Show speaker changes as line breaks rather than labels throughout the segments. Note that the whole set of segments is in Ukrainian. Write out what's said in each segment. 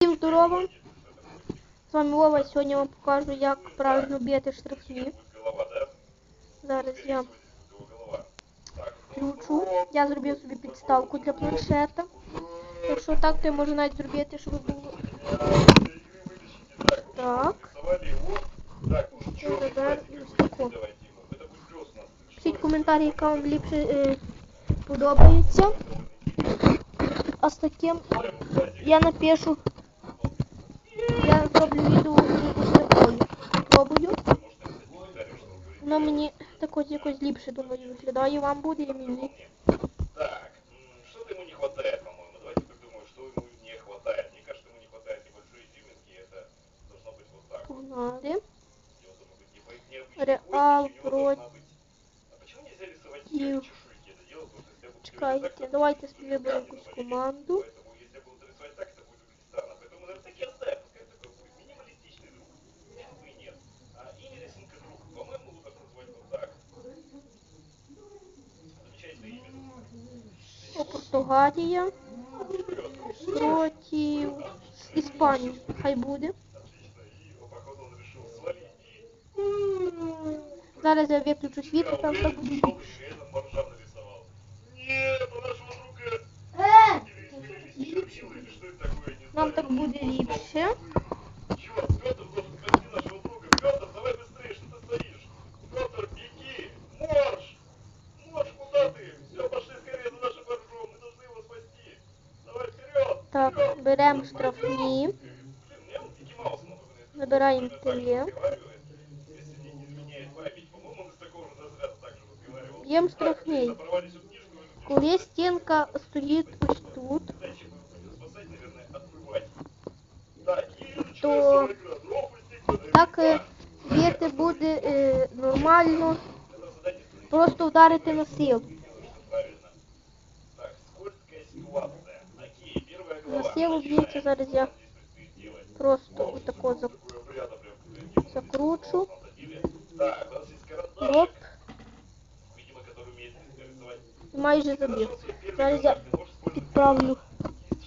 Всім здорово! З вами Вова. Сьогодні я вам покажу, як правильно бити штрафні. Зараз я включу. Я зробив собі підставку для планшета. Якщо так, то я можу навіть зробити, щоб було. Так. Тако. Пишіть коментарі, яка вам ліпше е, подобається. А з таким я напишу. Я зроблю відео з такою. Попробую. Воно мені так ось якось ліпше, думаю, виглядає. Вам буде і мені.
Так, м, что-то ему не хватает, по-моему. Давайте придумаем, что ему не хватает. Мне кажется, ему не хватает небольшой изюминки, и это должно быть вот так. вот.
Погнали.
Его должно быть не по- необычный
Реал
хвостик, у него должна
против-
быть- А почему нельзя рисовать
Португалія проти Іспанії. Хай буде. Зараз я виключу світло, там все буде.
Шел и реально моржа же разряда также разговаривал.
Б'ємо
Так,
штрафний.
отлично, порвали всю книжку, эту книжку.
Коли стінка стоїть ось тут,
Дальше будем спасать, наверное, отмывать. Так, и
То
начинается игра. Дров и стекло,
так е,
наверняка.
б'єте буде е, нормально,
Это задание становится
просто вдарити на силу.
первая
На
глава.
силу б'ється, зараз я
Действуй, ты делай.
просто отако за-
Такой обряд, прям, прям,
закручу.
на деле. Так, у нас есть карандашик,
Оп,
видимо, который умеет рисовать.
і майже забив.
Хорошо, свой первый
Зараз я
карандаш, ты можешь использовать
підправлю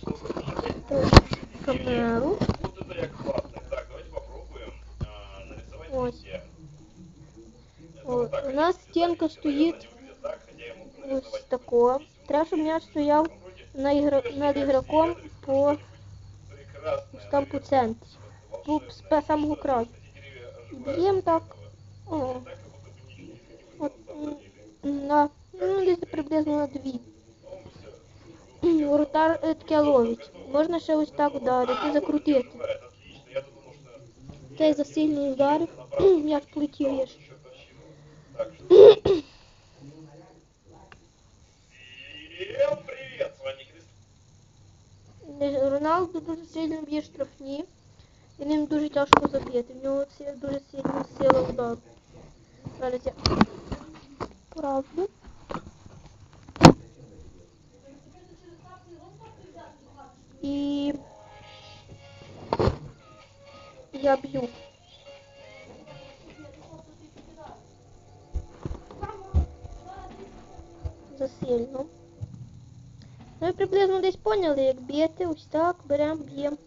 Что слушать?
трошки камеру.
Вот это я классный. Так, давайте попробуем а, нарисовать
Ой.
везде. Это
О,
вот так
у
они
нас
выглядят,
стенка
да,
стоит
они выглядят так, хотя я мог бы
ось
нарисовать
тако.
какой-нибудь
Треба, щоб м'яч стояв
вроде
на ігра... над ігроком по
прекрасное,
ось там по центрі. По
волшебное.
з по самого краю.
Эти деревья оживают
Б'ємо
от
так.
этого.
О,
Так, как будто бы ничего не изменилось
от,
на самом деле.
м, на, ну, десь приблизно на дві.
Ну, всё.
Воротар е, таке ловить. Можна ще ось так вдарити, закрутити.
Бывает, отлично. Я думал, что
Цей засильно вдарив, як полетів я Роналду дуже сильно б'є штрафні. І ним дуже тяжко забити. В нього ці- дуже сильна сила удару. Зараз я правду. І я б'ю. Засильно. Ну і приблизно десь поняли, як б'єте, ось так, беремо, б'ємо.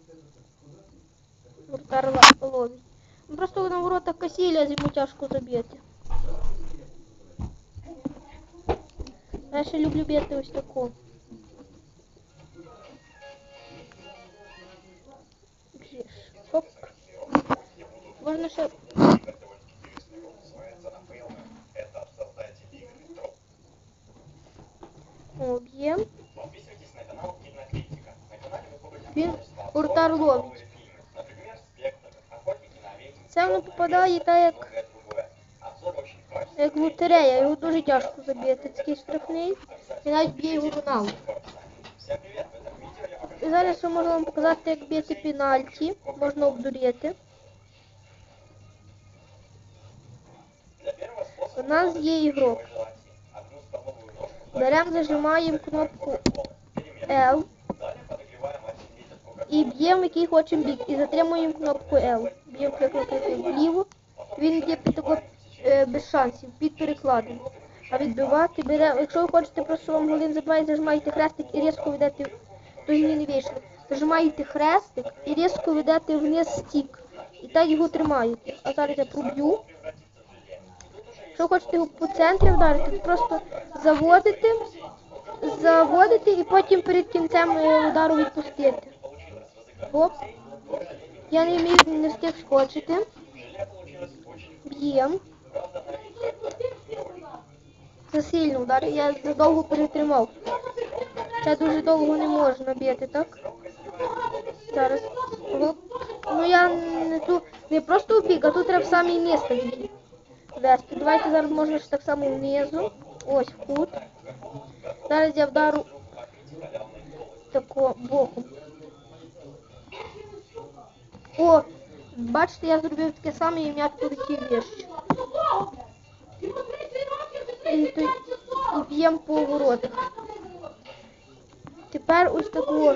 Вратар ла- ловить. Ну, Просто на воротах Касіля йому тяжко забити. Я ще люблю б'яти ось таку. Хоп. Можна ще.
Это множество
вратар
обзоров на
ловить.
новые фильмы. Например, «Спектр», «Охотники на ведьм»,
Це воно
«Черная
попадає
месса»
так,
и
як,
многое другое. Обзор очень качественный.
як лотерея. Його дуже тяжко забити. Такий штрафний. І навіть б'є його Роналду.
Всем привет! В этом видео я покажу
І зараз я можу вам показати, як б'єти пенальті. Можна обдурити.
Для первого способа
У нас є ігрок.
вы желаете одну столовую ложку
Беремо, зажимаємо кнопку
Кока-Колы. Перемешиваем.
L і б'ємо, який хочемо бік. І затримуємо кнопку L. Б'ємо кнопку вліво. Він б'є під тако, е, без шансів, під перекладом. А відбивати бере. Якщо ви хочете просто вам голин забиває, зажимаєте хрестик і різко ведете, то він не вийшли. нажимаєте хрестик і різко ведете вниз стік. І так його тримаєте. А зараз я проб'ю. Якщо хочете його по центрі вдарити, то просто заводите, заводите і потім перед кінцем е, удару відпустити. Оп. Я не вмію не встиг скочити. Б'єм. Це сильно удар, я задовго перетримав. Ще дуже довго не можна бити, так? Зараз. Оп. Ну я не ту не просто в а тут треба в низ тоді вести. Давайте зараз можна ж так само внизу. Ось в кут. Зараз я вдару тако боком. О, бачите, я зробив таке саме і м'яч полетів вище. І, то- і б'ємо по воротах. Тепер ось такого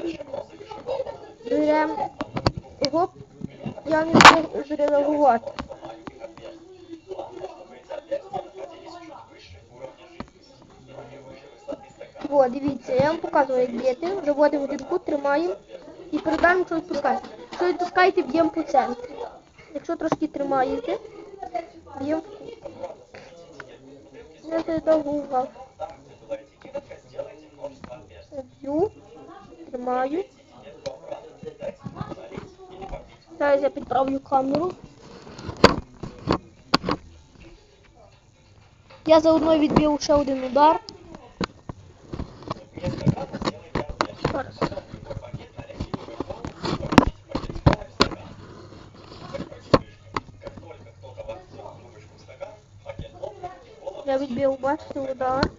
беремо. Гоп, я не можу зреагувати. О, дивіться, я вам показую, як б'єте. Виводимо один тримаємо і передаємо, якщо відпускаєте. Якщо відпускаєте, б'ємо по центрі. Якщо трошки тримаєте, б'ємо в кут. Довго увагу. Б'ю, тримаю. Зараз я підправлю камеру. Я заодно відбив ще один удар. Зараз. Я відбив, бачите, удар.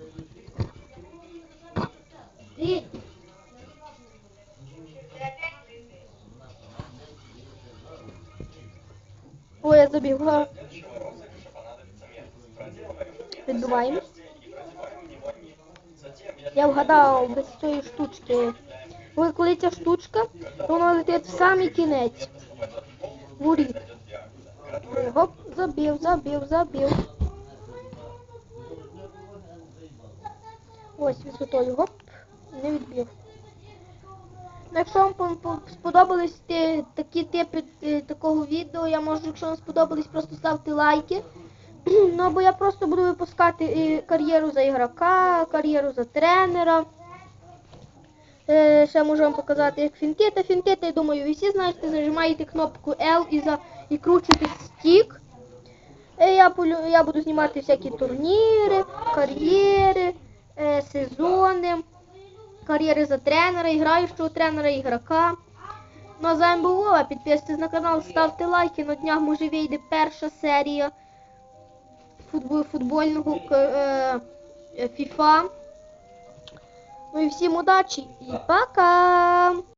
Ой, я забігла. Відбиваємо. Я вгадав без цієї штучки. Ой, коли ця штучка, то вона летить в самий кінець. Воріт. Гоп, забив, забив, забив. Ось висотою, гоп, не відбив. Ну, Якщо вам по- по- сподобались такі типи е, такого відео, я можу, якщо вам сподобались, просто ставте лайки. Ну, або я просто буду випускати кар'єру за ігрока, кар'єру за тренера. Е, ще можу вам показати, як фінтити. Фінтити, я думаю, ви всі знаєте, зажимаєте кнопку L і, за, і кручуєте стік. Е, я, я буду знімати всякі турніри, кар'єри, е, сезони, кар'єри за тренера, іграючого тренера, ігрока. Ну а за був підписуйтесь на канал, ставте лайки, на днях може вийде перша серія футбольного е, е, FIFA. Ну і всім удачі і пока!